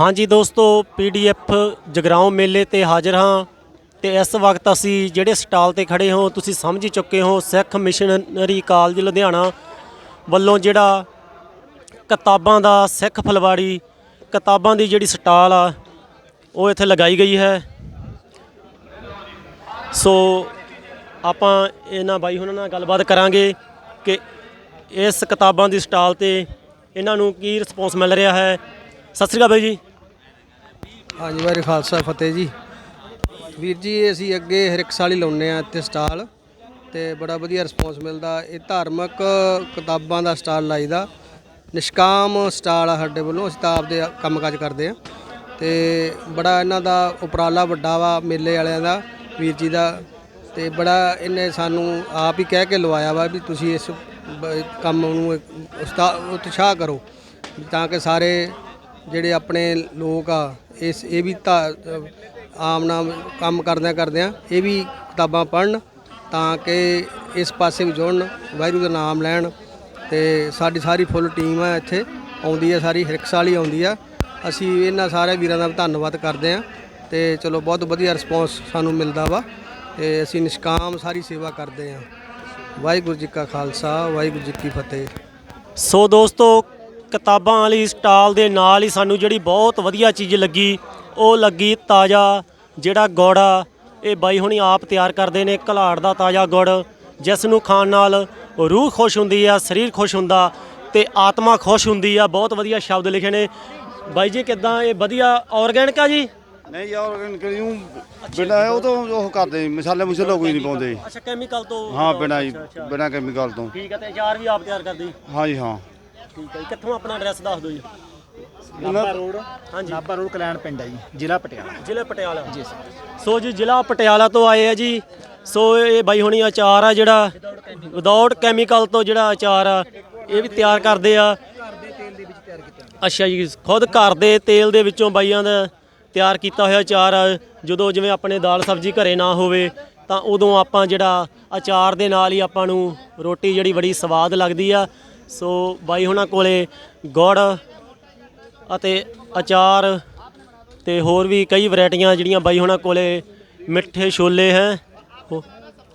ਹਾਂਜੀ ਦੋਸਤੋ ਪੀਡੀਐਫ ਜਗਰਾਉਂ ਮੇਲੇ ਤੇ ਹਾਜ਼ਰ ਹਾਂ ਤੇ ਇਸ ਵਕਤ ਅਸੀਂ ਜਿਹੜੇ ਸਟਾਲ ਤੇ ਖੜੇ ਹਾਂ, ਤੁਸੀਂ ਸਮਝ ਹੀ ਚੁੱਕੇ ਹੋ, ਸਿੱਖ ਮਿਸ਼ਨਰੀ ਕਾਲਜ ਲੁਧਿਆਣਾ ਵੱਲੋਂ ਜਿਹੜਾ ਕਿਤਾਬਾਂ ਦਾ ਸਿੱਖ ਫਲਵਾੜੀ, ਕਿਤਾਬਾਂ ਦੀ ਜਿਹੜੀ ਸਟਾਲ ਆ, ਉਹ ਇੱਥੇ ਲਗਾਈ ਗਈ ਹੈ। ਸੋ ਆਪਾਂ ਇਹਨਾਂ ਬਾਈ ਹੁਣਾਂ ਨਾਲ ਗੱਲਬਾਤ ਕਰਾਂਗੇ ਕਿ ਇਸ ਕਿਤਾਬਾਂ ਦੀ ਸਟਾਲ ਤੇ ਇਹਨਾਂ ਨੂੰ ਕੀ ਰਿਸਪੌਂਸ ਮਿਲ ਰਿਹਾ ਹੈ। ਸਤਿ ਸ਼੍ਰੀ ਅਕਾਲ ਬਾਈ ਜੀ। ਹਾਂਜੀ, ਵਾਹਿਗੁਰੂ ਖਾਲਸਾ, ਫਤਿਹ ਜੀ। ਵੀਰ ਜੀ, ਅਸੀਂ ਅੱਗੇ ਹਰ ਇੱਕ ਸਾਲ ਹੀ ਲਾਉਂਦੇ ਆ ਇੱਥੇ ਸਟਾਲ ਤੇ ਬੜਾ ਵਧੀਆ ਰਿਸਪੌਂਸ ਮਿਲਦਾ। ਇਹ ਧਾਰਮਿਕ ਕਿਤਾਬਾਂ ਦਾ ਸਟਾਲ ਲਾਈਦਾ। ਨਿਸ਼ਕਾਮ ਸਟਾਲ ਆ ਸਾਡੇ ਵੱਲੋਂ, ਅਸੀਂ ਤਾਂ ਆਪਦੇ ਕੰਮਕਾਜ ਕਰਦੇ ਆ ਤੇ ਬੜਾ ਇਹਨਾਂ ਦਾ ਉਪਰਾਲਾ ਵੱਡਾ ਵਾ, ਮੇਲੇ ਵਾਲਿਆਂ ਦਾ, ਵੀਰ ਜੀ ਦਾ। ਤੇ ਬੜਾ ਇਹਨੇ ਸਾਨੂੰ ਆਪ ਹੀ ਕਹਿ ਕੇ ਲਵਾਇਆ ਵਾ ਵੀ ਤੁਸੀਂ ਇਸ ਕੰਮ ਨੂੰ ਇੱਕ ਉਤਸ਼ਾਹ ਕਰੋ। ਤਾਂ ਕਿ ਸਾਰੇ ਜਿਹੜੇ ਆਪਣੇ ਲੋਕ ਆ ਇਸ ਇਹ ਵੀ ਤਾਂ ਅ, ਆਮ ਨਾਮ ਕੰਮ ਕਰਦਿਆਂ ਕਰਦਿਆਂ ਇਹ ਵੀ ਕਿਤਾਬਾਂ ਪੜ੍ਹਨ ਤਾਂ ਕਿ ਇਸ ਪਾਸੇ ਵੀ ਜੁੜਨ ਵਾਹਿਗੁਰੂ ਦਾ ਨਾਮ ਲੈਣ ਤੇ ਸਾਡੀ ਸਾਰੀ ਫੁੱਲ ਟੀਮ ਆ ਇੱਥੇ ਆਉਂਦੀ ਹੈ ਸਾਰੀ ਹਰ ਵਾਲੀ ਆਉਂਦੀ ਆ। ਅਸੀਂ ਇਹਨਾਂ ਸਾਰੇ ਵੀਰਾਂ ਦਾ ਧੰਨਵਾਦ ਕਰਦੇ ਆ ਤੇ ਚਲੋ ਬਹੁਤ ਵਧੀਆ ਰਿਸਪੌਂਸ ਸਾਨੂੰ ਮਿਲਦਾ ਵਾ ਤੇ ਅਸੀਂ ਨਿਸ਼ਕਾਮ ਸਾਰੀ ਸੇਵਾ ਕਰਦੇ ਆ ਵਾਹਿਗੁਰੂ ਜੀ ਕਾ ਖਾਲਸਾ ਵਾਹਿਗੁਰੂ ਜੀ ਕੀ ਫਤਿਹ। ਸੋ ਦੋਸਤੋ ਕਿਤਾਬਾਂ ਵਾਲੀ ਸਟਾਲ ਦੇ ਨਾਲ ਹੀ ਸਾਨੂੰ ਜਿਹੜੀ ਬਹੁਤ ਵਧੀਆ ਚੀਜ਼ ਲੱਗੀ ਉਹ ਲੱਗੀ ਤਾਜ਼ਾ ਜਿਹੜਾ ਗੁੜ ਆ। ਇਹ ਬਾਈ ਹੁਣੀ ਆਪ ਤਿਆਰ ਕਰਦੇ ਨੇ ਘਲਾੜ ਦਾ ਤਾਜ਼ਾ ਗੁੜ ਜਿਸ ਨੂੰ ਖਾਣ ਨਾਲ ਰੂਹ ਖੁਸ਼ ਹੁੰਦੀ ਆ ਸਰੀਰ ਖੁਸ਼ ਹੁੰਦਾ ਤੇ ਆਤਮਾ ਖੁਸ਼ ਹੁੰਦੀ ਆ। ਬਹੁਤ ਵਧੀਆ ਸ਼ਬਦ ਲਿਖੇ ਨੇ। ਬਾਈ ਜੀ ਕਿਦਾਂ? ਇਹ ਵਧੀਆ ਆਰਗੈਨਿਕ ਆ ਜੀ? ਨਹੀਂ ਯਾਰ ਕਿਉਂ ਬਿਨਾ ਉਹ ਤੋਂ ਉਹ ਕਰਦੇ ਮਸਾਲੇ ਮਸੂਲੇ ਕੋਈ ਨਹੀਂ ਪਾਉਂਦੇ। ਅੱਛਾ ਕੈਮੀਕਲ ਤੋਂ ਹਾਂ ਬਿਨਾ। ਬਿਨਾ ਕੈਮੀਕਲ ਤੋਂ। ਠੀਕ ਹੈ ਤੇ ਅਚਾਰ ਵੀ ਆਪ ਤਿਆਰ ਕਰਦੇ? ਹਾਂ ਜੀ ਹਾਂ। ਠੀਕ ਹੈ ਜੀ। ਕਿੱਥੋਂ ਆਪਣਾ ਐਡਰੈਸ ਦੱਸ ਦਿਓ ਜੀ? ਨਾਭਾ ਰੋਡ। ਹਾਂਜੀ। ਨਾਭਾ ਰੋਡ ਕਲਿਆਣ ਪਿੰਡ ਹੈ ਜੀ ਜ਼ਿਲ੍ਹਾ ਪਟਿਆਲਾ। ਜ਼ਿਲ੍ਹਾ ਪਟਿਆਲਾ। ਜੀ ਸੋ ਜੀ ਜ਼ਿਲ੍ਹਾ ਪਟਿਆਲਾ ਤੋਂ ਆਏ ਆ ਜੀ। ਸੋ ਇਹ ਬਾਈ ਹੁਣੀ ਅਚਾਰ ਆ ਜਿਹੜਾ ਵਿਦਆਊਟ ਕੈਮੀਕਲ ਤੋਂ ਜਿਹੜਾ ਅਚਾਰ ਆ ਇਹ ਵੀ ਤਿਆਰ ਕਰਦੇ ਆ। ਅੱਛਾ ਜੀ ਖੁਦ ਘਰ ਦੇ ਤੇਲ ਦੇ ਵਿੱਚੋਂ ਬਾਈਆਂ ਦਾ ਤਿਆਰ ਕੀਤਾ ਹੋਇਆ ਅਚਾਰ ਆ। ਜਦੋਂ ਜਿਵੇਂ ਆਪਣੇ ਦਾਲ ਸਬਜ਼ੀ ਘਰੇ ਨਾ ਹੋਵੇ ਤਾਂ ਉਦੋਂ ਆਪਾਂ ਜਿਹੜਾ ਅਚਾਰ ਦੇ ਨਾਲ ਹੀ ਆਪਾਂ ਨੂੰ ਰੋਟੀ ਜਿਹੜੀ ਬੜੀ ਸਵਾਦ ਲੱਗਦੀ ਆ। ਸੋ ਬਾਈ ਹੁਣਾਂ ਕੋਲੇ ਗੁੜ ਅਤੇ ਅਚਾਰ ਤੇ ਹੋਰ ਵੀ ਕਈ ਵੈਰਾਈਟੀਆਂ ਜਿਹੜੀਆਂ ਬਾਈ ਹੁਣਾਂ ਕੋਲੇ ਮਿੱਠੇ ਛੋਲੇ ਹੈ।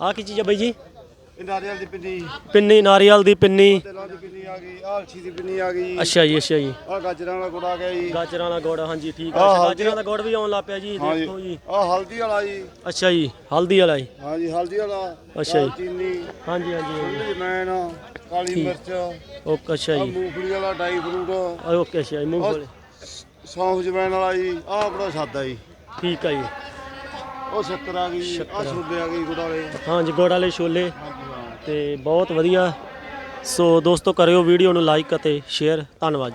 ਆ ਕੀ ਚੀਜ਼ ਹੈ ਬਾਈ ਜੀ? ਨਾਰੀਅਲ ਦੀ ਪਿੰਨੀ। ਪਿੰਨੀ ਨਾਰੀਅਲ ਦੀ ਪਿੰਨੀ। ਤੇਲਾਂ ਦੀ ਪਿੰਨੀ ਆ ਗਈ ਆਲਛੀ ਦੀ ਪਿੰਨੀ ਆ ਗਈ। ਅੱਛਾ ਜੀ ਅੱਛਾ ਜੀ। ਆ ਗਾਜਰਾਂ ਵਾਲਾ ਗੁੜ ਆ ਗਿਆ ਜੀ। ਗਾਜਰਾਂ ਦਾ ਗੁੜ ਹਾਂਜੀ ਠੀਕ ਆਹ ਹੈ ਹਲਦੀ- ਗਾਜਰਾਂ ਦਾ ਗੁੜ ਵੀ ਆਉਣ ਲੱਗ ਪਿਆ ਜੀ ਹਾਂ ਜੀ। ਦੇਖੋ ਜੀ। ਆ ਹਲਦੀ ਵਾਲਾ ਜੀ। ਅੱਛਾ ਜੀ ਹਲਦੀ ਵਾਲਾ ਜੀ। ਹਾਂ ਜੀ ਹਲਦੀ ਵਾਲਾ। ਅੱਛਾ ਜੀ। ਚੀਨੀ। ਹਾਂਜੀ ਹਾਂਜੀ ਹਾਂਜੀ। ਜਮੈਨ ਕਾਲੀ ਮਿਰਚ। ਆ ਓਕੇ ਅੱਛਾ ਜੀ। ਮੂੰਗਫਲੀ ਵਾਲਾ ਡਾਈ ਫਰੂਟ। ਓਕੇ ਅੱਛਾ ਜੀ ਮੂੰਗਫਲੀ। ਸੌਂਫ ਜਮੈਨ ਵਾਲਾ ਜੀ। ਆ ਬੜਾ ਸਾਦਾ ਜੀ। ਠੀਕ ਹੈ ਜੀ। ਉਹ ਸ਼ੱਕਰ ਆ ਗਈ ਆ ਛੋਲੇ ਆ ਗਈ ਗੁੜ ਵਾਲੇ। ਹਾਂਜੀ ਗੁੜ ਵਾਲੇ ਛੋਲੇ। ਤੇ ਬਹੁਤ ਵਧੀਆ। ਸੋ ਦੋਸਤੋ ਕਰਿਓ ਵੀਡੀਓ ਨੂੰ ਲਾਈਕ ਅਤੇ ਸ਼ੇਅਰ ਧੰਨਵਾਦ